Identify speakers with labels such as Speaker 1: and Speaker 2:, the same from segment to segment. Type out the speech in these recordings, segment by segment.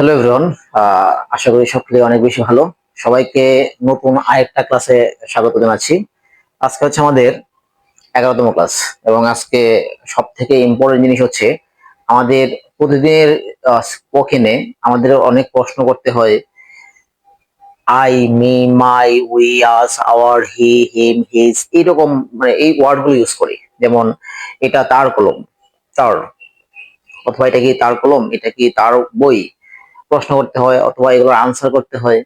Speaker 1: Hello everyone আশা করি সকলে অনেক বেশি ভালো। সবাইকে নতুন আরেকটা ক্লাসে স্বাগত জানাচ্ছি। আজকে হচ্ছে আমাদের এগারোতম ক্লাস এবং আজকে সব থেকে ইম্পর্টেন্ট জিনিস হচ্ছে আমাদের প্রতিদিনের স্পোকেনে আমাদের অনেক প্রশ্ন করতে হয়। I me my we us our he him his এইরকম মানে এই ওয়ার্ডগুলো ইউজ করি। যেমন এটা তার কলম, তার। অথবা এটা কি তার কলম, এটা কি তার বই? প্রশ্ন করতে হয় অথবা এগুলোর আনসার করতে হয়।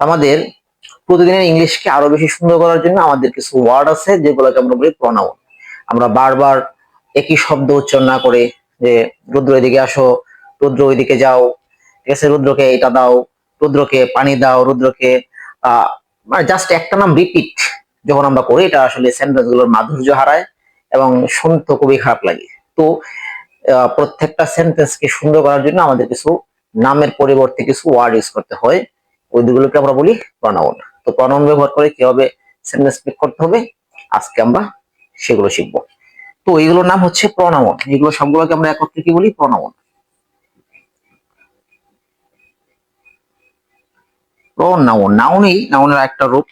Speaker 1: আমাদের প্রতিদিনের ইংলিশকে আরও বেশি সুন্দর করার জন্য আমাদের কিছু ওয়ার্ড আছে যেগুলোকে আমরা বলি প্রনাউন আমরা বারবার একই শব্দ উচ্চারণ না করে যে, রুদ্র এদিকে আসো, রুদ্র ওইদিকে যাও, ঠিক আছে, রুদ্রকে এটা দাও, রুদ্রকে পানি দাও, রুদ্রকে মানে জাস্ট একটা নাম রিপিট যখন আমরা করি, এটা আসলে সেন্টেন্সগুলোর মাধুর্য হারায় এবং শুনতে খুবই খারাপ লাগে। তো প্রত্যেকটা সেন্টেন্সকে সুন্দর করার জন্য আমাদের কিছু নামের পরিবর্তে কিছু ওয়ার্ড ইউজ করতে হয় ওইগুলোকে আমরা বলি প্রনাউন তো প্রনাউন ব্যবহার করে কীভাবে সেন্টেন্স মেক করতে হবে। আজকে আমরা সেগুলো শিখব। তো এইগুলোর নাম হচ্ছে প্রনাউন এগুলো সবগুলোকে আমরা একত্রে কি বলি? প্রনাউন প্রনাউন নাউনই নাউনের একটা রূপ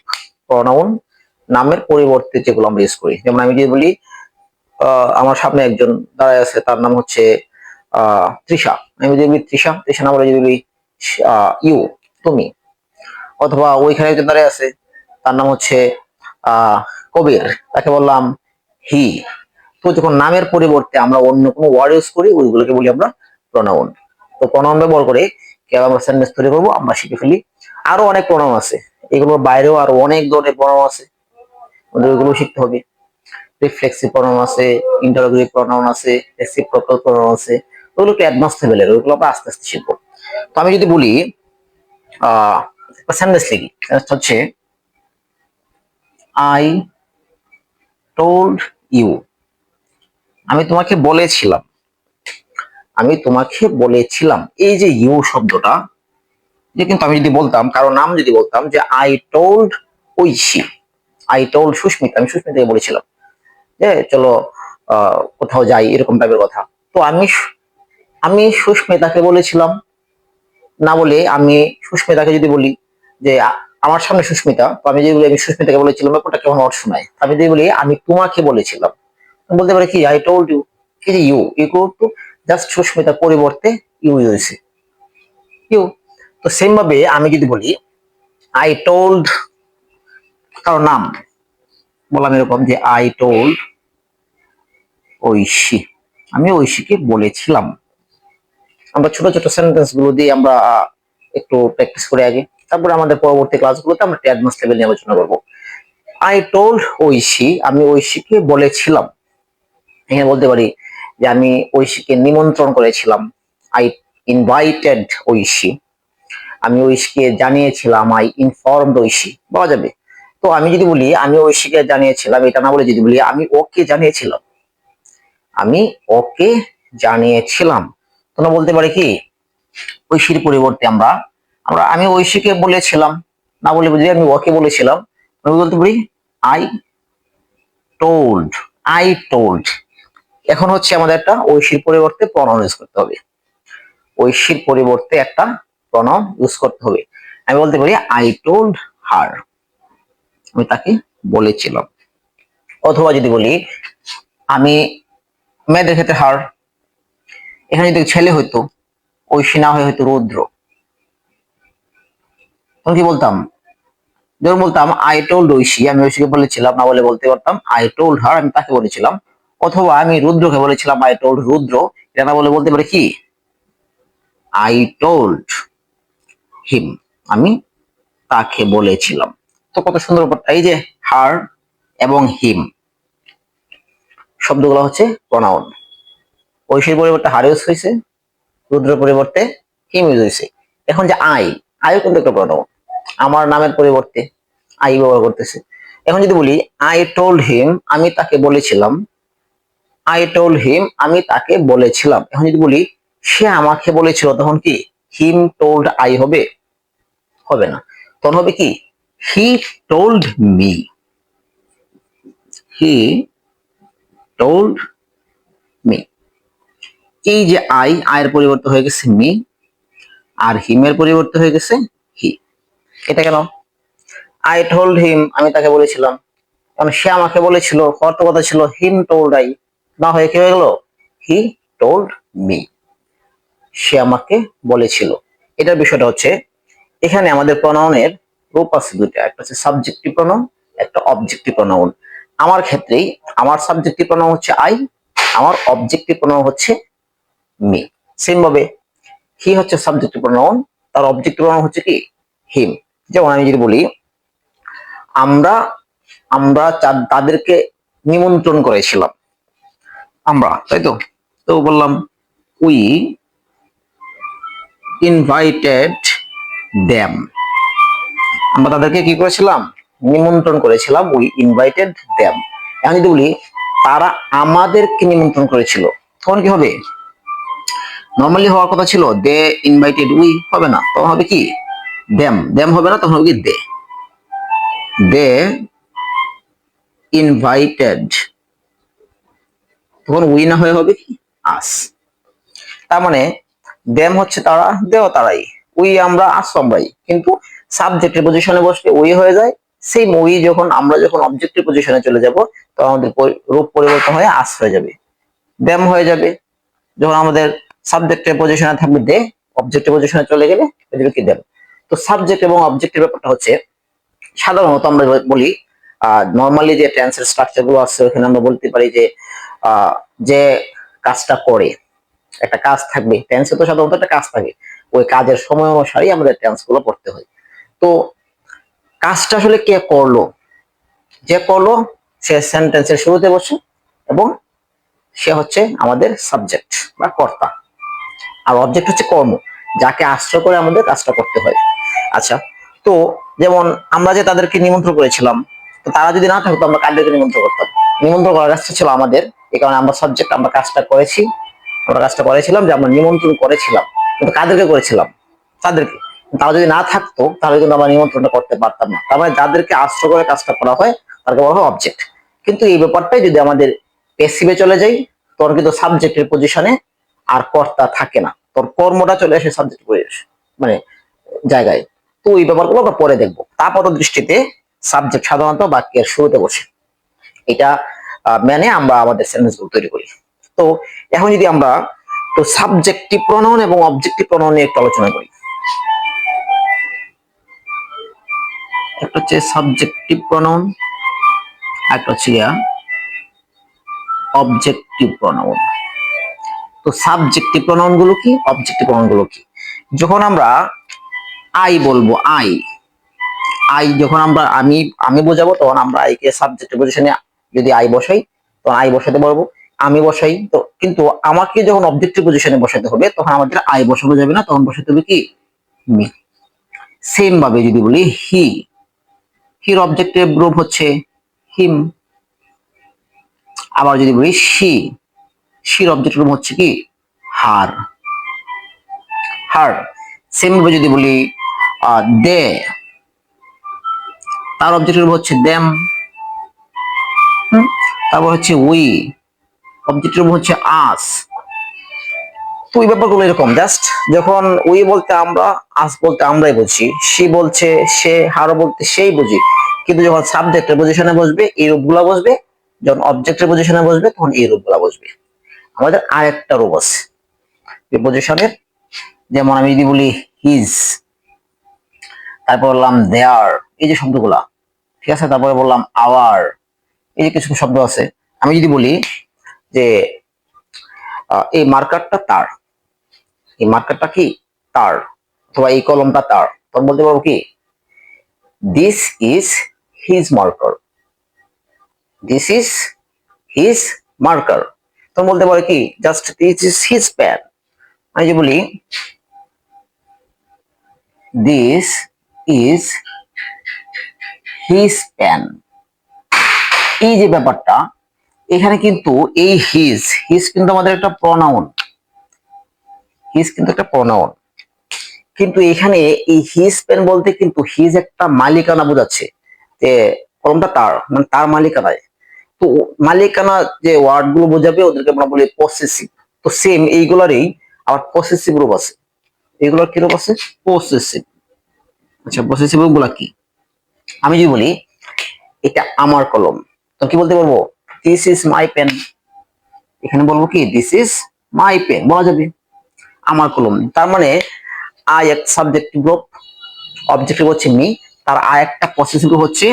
Speaker 1: প্রনাউন নামের পরিবর্তে যেগুলো আমরা ইউজ করি। যেমন আমি যদি বলি আমার সামনে একজন দাঁড়ায় আছে, তার নাম হচ্ছে তৃষা। আমি যদি বলি তৃষা তৃষা নাম বলে যদি বলি ইউ, তুমি। অথবা ওইখানে একজন দাঁড়িয়ে আছে, তার নাম হচ্ছে কবির। তাকে বললাম হি। তো যখন নামের পরিবর্তে আমরা অন্য কোনো ওয়ার্ড ইউজ করি, ওইগুলোকে বলি আমরা প্রনাউন তো প্রনাউন ব্যবহার করে কীভাবে আমরা সেন্টেন্স তৈরি করব, আমরা শিখে ফেলি। আরও অনেক প্রনাউন আছে। এগুলোর বাইরেও আরও অনেক ধরনের প্রনাউন আছে। আমাদের ওইগুলো শিখতে হবে। রিফ্লেক্সিভ প্রনাউন আছে ইন্টারোগেটিভ প্রনাউন আছে রেসিপ্রোকাল প্রনাউন আছে। ওগুলো একটু অ্যাডভান্স লেভেলের ওইগুলো আমরা আস্তে আস্তে শিখব। তো আমি যদি বলি সেন্টেন্স লিখি। হচ্ছে আই টোল্ড ইউ আমি তোমাকে বলেছিলাম। আমি তোমাকে বলেছিলাম। এই যে ইউ শব্দটা যে কিন্তু আমি যদি বলতাম, কারও নাম যদি বলতাম যে I told Aishi I told Susmita আমি সুস্মিতাকে বলেছিলাম যে, চলো কোথাও যাই, এরকম টাইপের কথা। তো আমি আমি সুস্মিতাকে বলেছিলাম, না বলে আমি সুস্মিতাকে যদি বলি যে আমার সামনে সুস্মিতা। তো আমি যদি বলি, আমি সুস্মিতাকে বলেছিলাম, ব্যাপারটা কেমন অর্থ শোনায়? আমি যদি বলি, আমি তোমাকে বলেছিলাম। বলতে পারি কি আই টোল্ড ইউ কি ইউ ইউ টু জাস্ট সুস্মিতার পরিবর্তে ইউ ইউছে ইউ তো সেম ভাবে আমি যদি বলি আই টোল্ড কারও নাম, বললাম এরকম যে আই টোল্ড ঐশী। আমি ঐশীকে বলেছিলাম। আমরা ছোট ছোট সেন্টেন্সগুলো দিয়ে আমরা একটু প্র্যাকটিস করে আগে। তারপরে আমাদের পরবর্তী ক্লাসগুলোতে আমরা অ্যাডভান্স লেভেল নিয়ে আলোচনা করব। আই টোল্ড ঐশী, আমি ঐশীকে বলেছিলাম, এখানে বলতে পারি যে আমি ঐশীকে নিমন্ত্রণ করেছিলাম। I invited Aishi. আমি ঐশীকে জানিয়েছিলাম আই ইনফর্মড ঐশী। বলা যাবে। তো আমি যদি বলি, আমি ঐশীকে জানিয়েছিলাম, এটা না বলে যদি বলি, আমি ওকে জানিয়েছিলাম। আমি ওকে জানিয়েছিলাম। তোমরা বলতে পারি কি? ঐশীর পরিবর্তে আমরা আমরা, আমি ঐশীকে বলেছিলাম, না বলে বুঝি, আমি ওকে বলেছিলাম। আমি বলতে পারি আই টোল্ড আই টোল্ড এখন হচ্ছে আমাদের একটা ঐশীর পরিবর্তে প্রনাউন ইউজ করতে হবে। ঐশীর পরিবর্তে একটা প্রনাউন ইউজ করতে হবে। আমি বলতে পারি আই টোল্ড হার আমি তাকে বলেছিলাম। অথবা যদি বলি, আমি মেয়েদের ক্ষেত্রে হার এখানে যদি ছেলে হইতো ঐশী না হয়ে হয়তো রুদ্র। তখন কি বলতাম? ধরুন বলতাম আই টোল্ড ঐশী আমি ঐশীকে বলেছিলাম, না বলে বলতে পারতাম আই টোল্ড হার আমি তাকে বলেছিলাম, অথবা আমি রুদ্রকে বলেছিলাম আই টোল্ড রুদ্র, এটা না বলে বলতে পারে কি? আই টোল্ড হিম আমি তাকে বলেছিলাম। তো কত সুন্দর ব্যাপারটা, এই যে হার এবং হিম শব্দগুলো হচ্ছে প্রনাউন ঐশীর পরিবর্তে হার ইউজ হয়েছে রুদ্র পরিবর্তে হিম ইউজ হয়েছে এখন যে আই আইও কিন্তু একটা প্রনাউন আমার নামের পরিবর্তে আই ব্যবহার করতেছে। এখন যদি বলি আই টোল্ড হিম আমি তাকে বলেছিলাম। আই টোল্ড হিম আমি তাকে বলেছিলাম। এখন যদি বলি, সে আমাকে বলেছিল, তখন কি হিম টোল্ড আই হবে? হবে না। তখন হবে কি he told me he told এই যে আই, আয়ের পরিবর্তে হয়ে গেছে মি, আর হিমের পরিবর্তে হয়ে গেছে হি। এটা কেন? আই টোল্ড হিম আমি তাকে বলেছিলাম। কারণ সে আমাকে বলেছিল অর্থ কথা ছিল হিম টোল্ড আই না হয়ে কি হয়ে গেল? হি টোল্ড মি সে আমাকে বলেছিল। এটার বিষয়টা হচ্ছে, এখানে আমাদের প্রনাউনের রূপ আছে দুইটা। একটা হচ্ছে সাবজেক্টিভ প্রনাউন একটা অবজেক্টিভ প্রনাউন আমার ক্ষেত্রেই, আমার সাবজেক্টিভ প্রনাউন হচ্ছে আই আমার অবজেক্টিভ প্রনাউন হচ্ছে মি সেম ভাবে হি হচ্ছে সাবজেক্টিভ প্রনাউন তার অবজেক্টিভ প্রনাউন হচ্ছে কি? হিম যেমন আমি যদি বলি, আমরা আমরা তাদেরকে নিমন্ত্রণ করেছিলাম। আমরা, তাই তো? তো বললাম উই ইনভাইটেড দ্যাম আমরা তাদেরকে কি করেছিলাম? নিমন্ত্রণ করেছিলাম উই ইনভাইটেড দ্যাম এখন যদি বলি, তারা আমাদেরকে নিমন্ত্রণ করেছিল, তখন কি হবে? নর্মালি হওয়ার কথা ছিল দে ইনভাইটেড উই হবে না। তখন হবে কি? দ্যাম দ্যাম হবে না, তখন হবে কি? দে দে ইনভাইটেড তখন উই না হয়ে হবে কি? আস তার মানে দেম হচ্ছে তারা দেও তারাই। উই আমরা আস আমরাই। কিন্তু সাবজেক্টের পজিশনে বসলে উই হয়ে যায়। সেই উই যখন, আমরা যখন অবজেক্টের পজিশনে চলে যাব, তখন আমাদের রূপ পরিবর্তন হয়ে আস হয়ে যাবে। দেম হয়ে যাবে। যখন আমাদের সাবজেক্টের পজিশনে থাকবে দে অবজেক্টিভ পজিশনে চলে গেলে এদের কি দেম তো সাবজেক্ট এবং অবজেক্টের ব্যাপারটা হচ্ছে, সাধারণত আমরা বলি নর্মালি যে টেন্সের স্ট্রাকচারগুলো আছে, ওখানে আমরা বলতে পারি যে যে কাজটা করে, একটা কাজ থাকবে। টেন্সে তো সাধারণত একটা কাজ থাকে। ওই কাজের সময় অনুসারেই আমাদের টেন্সগুলো পড়তে হয়। তো কাজটা আসলে কে করল? যে করল, সে সেন্টেন্সের শুরুতে বসে এবং সে হচ্ছে আমাদের সাবজেক্ট বা কর্তা। আর অবজেক্ট হচ্ছে কর্ম, যাকে আশ্রয় করে আমাদের কাজটা করতে হয়। আচ্ছা তো যেমন আমরা যে তাদেরকে নিমন্ত্রণ করেছিলাম, তো তারা যদি না থাকতো আমরা কাদেরকে নিমন্ত্রণ করতাম? নিমন্ত্রণ করার কাজটা ছিল আমাদের এই কারণে আমরা সাবজেক্ট আমরা কাজটা করেছি। আমরা কাজটা করেছিলাম যে আমরা নিমন্ত্রণ করেছিলাম, কিন্তু কাদেরকে করেছিলাম? তাদেরকে। তারা যদি না থাকতো, তাহলে কিন্তু আমরা নিমন্ত্রণটা করতে পারতাম না। তার মানে যাদেরকে আশ্রয় করে কাজটা করা হয়, তাদেরকে বলা হয় অবজেক্ট কিন্তু এই ব্যাপারটাই যদি আমাদের পেসিভে চলে যাই, তখন কিন্তু সাবজেক্টের পজিশনে আর কর্তা থাকে না। তোর কর্মটা চলে আসে সাবজেক্ট মানে জায়গায়। তো এই ব্যাপারগুলো আমরা পরে দেখব। আপাত দৃষ্টিতে সাবজেক্ট সাধারণত বাক্যের শুরুতে বসে। এটা মেনে আমরা আমাদের সেন্টেন্সগুলো তৈরি করি। তো এখন যদি আমরা তো সাবজেক্টিভ প্রনাউন এবং অবজেক্টিভ প্রনাউন নিয়ে একটু আলোচনা করি। একটা হচ্ছে সাবজেক্টিভ প্রনাউন একটা হচ্ছে অবজেক্টিভ প্রনাউন তো সাবজেক্টিভ প্রনাউনগুলো কি? অবজেক্টিভ প্রনাউনগুলো কি? যখন আমরা আই বলব আই আই যখন আমরা, আমি আমি বোঝাবো, তখন আমরা আইকে সাবজেক্ট পজিশনে যদি আই বসাই, তখন আই বসাতে পারব, আমি বসাই, তো কিন্তু আমাকে যখন অবজেক্টিভ পজিশনে বসাতে হবে, তখন আমাদের আই বসানো যাবে না, তখন বসাতে হবে কি? মি সেম ভাবে যদি বলি হি হির অবজেক্টিভ রূপ হচ্ছে হিম আবার যদি বলি শি শির অবজেক্টিভ রূপ হচ্ছে কি? হার। হার। সেম ভাবে যদি বলি দে। তার অবজেক্টিভ হচ্ছে দেম। তারপর হচ্ছে উই। অবজেক্টিভ হচ্ছে আস। তো ওই ব্যাপারগুলো এরকম। জাস্ট যখন উই বলতে আমরা, আস বলতে আমরাই বুঝি। সি বলছে, সে হারো বলতে সেই বুঝি। কিন্তু যখন সাবজেক্টের পজিশনে বসবে, এই রূপগুলা বসবে। যখন অবজেক্টের পজিশনে বসবে, তখন এই রূপগুলা বসবে। আমাদের আরেকটা রূপ আছে। এই পজিশনের যেমন আমি যদি বলি হিজ তারপর বললাম দেয়ার এই যে শব্দগুলা, ঠিক আছে? তারপরে বললাম আওয়ার এই যে কিছু শব্দ আছে। আমি যদি বলি যে এই মার্কারটা তার। এই মার্কারটা কি? তার, অথবা এই কলমটা তার। তখন বলতে পারব কি? This is his marker this is his marker তখন বলতে পারো কি just this is his pen আমি যে বলি দিস ইজ হিজ প্যান এই যে ব্যাপারটা, এখানে কিন্তু এই হিজ হিজ কিন্তু আমাদের একটা প্রনাউন হিজ কিন্তু একটা প্রনাউন কিন্তু এখানে এই হিজ পেন বলতে কিন্তু হিজ একটা মালিকানা বোঝাচ্ছে, যে কলমটা তার মানে তার মালিকানায়। তো মালিকানা যে ওয়ার্ডগুলো বোঝাবে, ওদেরকে আমরা বলি পসেসিভ তো সেম এইগুলারই আবার পসেসিভ রূপ আছে। এগুলোর কিরূপ আছে? পসেসিভ আচ্ছা পসেসিভগুলা কি? আমি যদি বলি, এটা আমার কলম। তো কি বলতে পারব? দিস ইজ মাই পেন এখানে বলব কি? দিস ইজ মাই পেন বলা যাবে। আমার কলম। তার মানে আই এক সাবজেক্টিভ গ্রুপ অবজেক্টিভ হচ্ছে মি তার আর একটা পসেসিভ হচ্ছে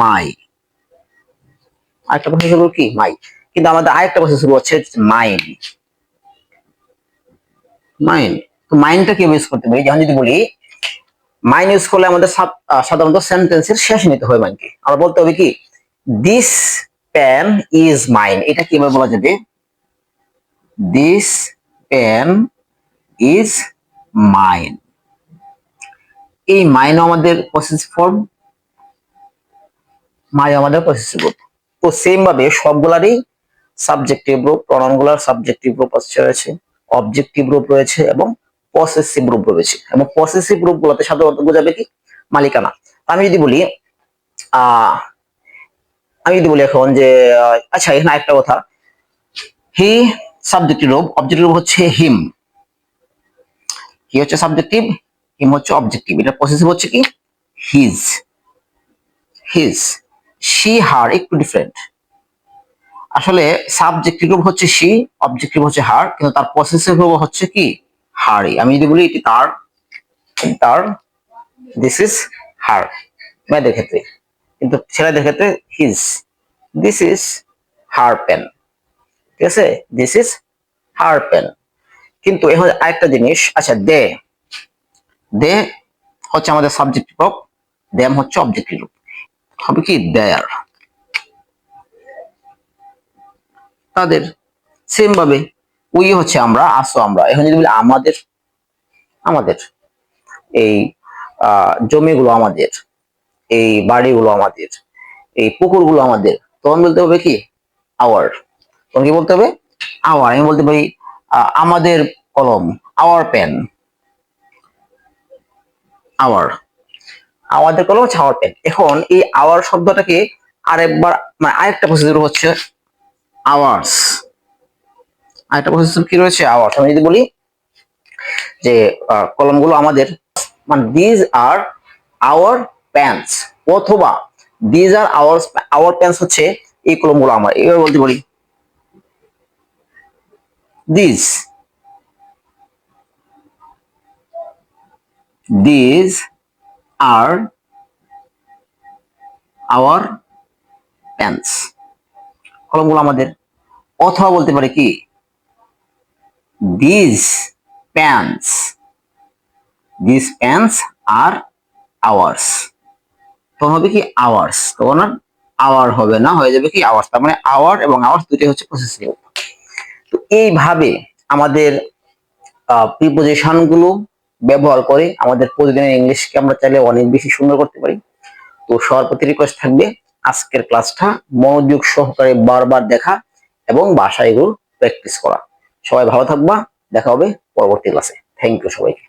Speaker 1: মাই আরেকটা পসেসিভ কি? মাই। কিন্তু আমাদের আরেকটা পসেসিভ হচ্ছে মাইন। মাইন। তো মাইনটা কি ইউজ করতে পারি? যেমন যদি বলি, মাইন ইউজ করলে আমাদের সাধারণত সেন্টেন্সের শেষ নিতে হয় মাইনকে। আমরা বলতে হবে কি দিস পেন ইজ মাইন এটা কীভাবে বলা যাবে? দিস পেন ইজ মাইন এই মাইন আমাদের পসেসিভ ফর্ম মাই আমাদের পসেসিভ রূপ তো সেম ভাবে সবগুলারই সাবজেক্টিভ রূপ প্রণামগুলার সাবজেক্টিভ রূপ রয়েছে। অবজেক্টিভ রূপ রয়েছে এবং পসেসিভ রূপ রয়েছে। এবং পসেসিভ রূপগুলোতে সাধারণত বোঝাবে কি? মালিকানা। আমি যদি বলি আহ আমি যদি বলি এখন যে আচ্ছা এখানে একটা কথা। হি সাবজেক্টিভ রূপ অবজেক্টিভ রূপ হচ্ছে হিম কি হচ্ছে সাবজেক্টিভ হিম হচ্ছে অবজেক্টিভ এটা পসেসিভ হচ্ছে কি? হিজ হিজ শি হার একটু ডিফারেন্ট আসলে সাবজেক্টিভ রূপ হচ্ছে শি অবজেক্টিভ হচ্ছে হার কিন্তু তার পসেসিভ রূপ হচ্ছে কি? হারি আমি যদি বলি এটি তার তার দিস ইজ হার মেয়েদের ক্ষেত্রে। কিন্তু ছেলেদের ক্ষেত্রে his this is her pen ঠিক আছে? দিস ইজ হার পেন কিন্তু এখন আরেকটা জিনিস আচ্ছা দে দে হচ্ছে আমাদের সাবজেক্টিভ রূপ দেম হচ্ছে অবজেক্টিভ রূপ হবে কি? দেয়ার। তাদের সেম ভাবে উই হচ্ছে আমরা আসো আমরা। এখন যদি বলি আমাদের আমাদের, এই জমিগুলো আমাদের, এই বাড়িগুলো আমাদের, এই পুকুরগুলো আমাদের, তখন বলতে হবে কি? আওয়ার তখন কি বলতে হবে? আওয়ার আমি বলতে পারি আমাদের কলম আওয়ার পেন আওয়ার আমাদের কলম হচ্ছে আওয়ার পেন এখন এই আওয়ার শব্দটাকে আরেকবার মানে আরেকটা প্রসিডিউর হচ্ছে আওয়ার্স আরেকটা প্রসেসর কি রয়েছে? আওয়ার্স আমি যদি বলি যে কলমগুলো আমাদের মানে দিজ আর আওয়ার প্যান্টস অথবা these are our our pens হচ্ছে এই কলমগুলো আমার। এভাবে বলতে পারি। These these are our pens কলমগুলো আমাদের অথবা বলতে পারে কি? This pens this pens are ours তখন হবে কি আওয়ার্স তখন আর আওয়ার হবে না, হয়ে যাবে কি আওয়ার্স তার মানে আওয়ার এবং আওয়ার্স দুটোই হচ্ছে প্রসেসিভ তো এইভাবে আমাদের প্রিপোজিশনগুলো ব্যবহার করে আমাদের প্রতিদিনের ইংলিশকে আমরা চাইলে অনেক বেশি সুন্দর করতে পারি। তো সবার প্রতি রিকোয়েস্ট থাকবে আজকের ক্লাসটা মনোযোগ সহকারে বারবার দেখা এবং বাসায় এগুলো প্র্যাকটিস করা। সবাই ভালো থাকবা, দেখা হবে পরবর্তী ক্লাসে থ্যাংক ইউ সবাইকে।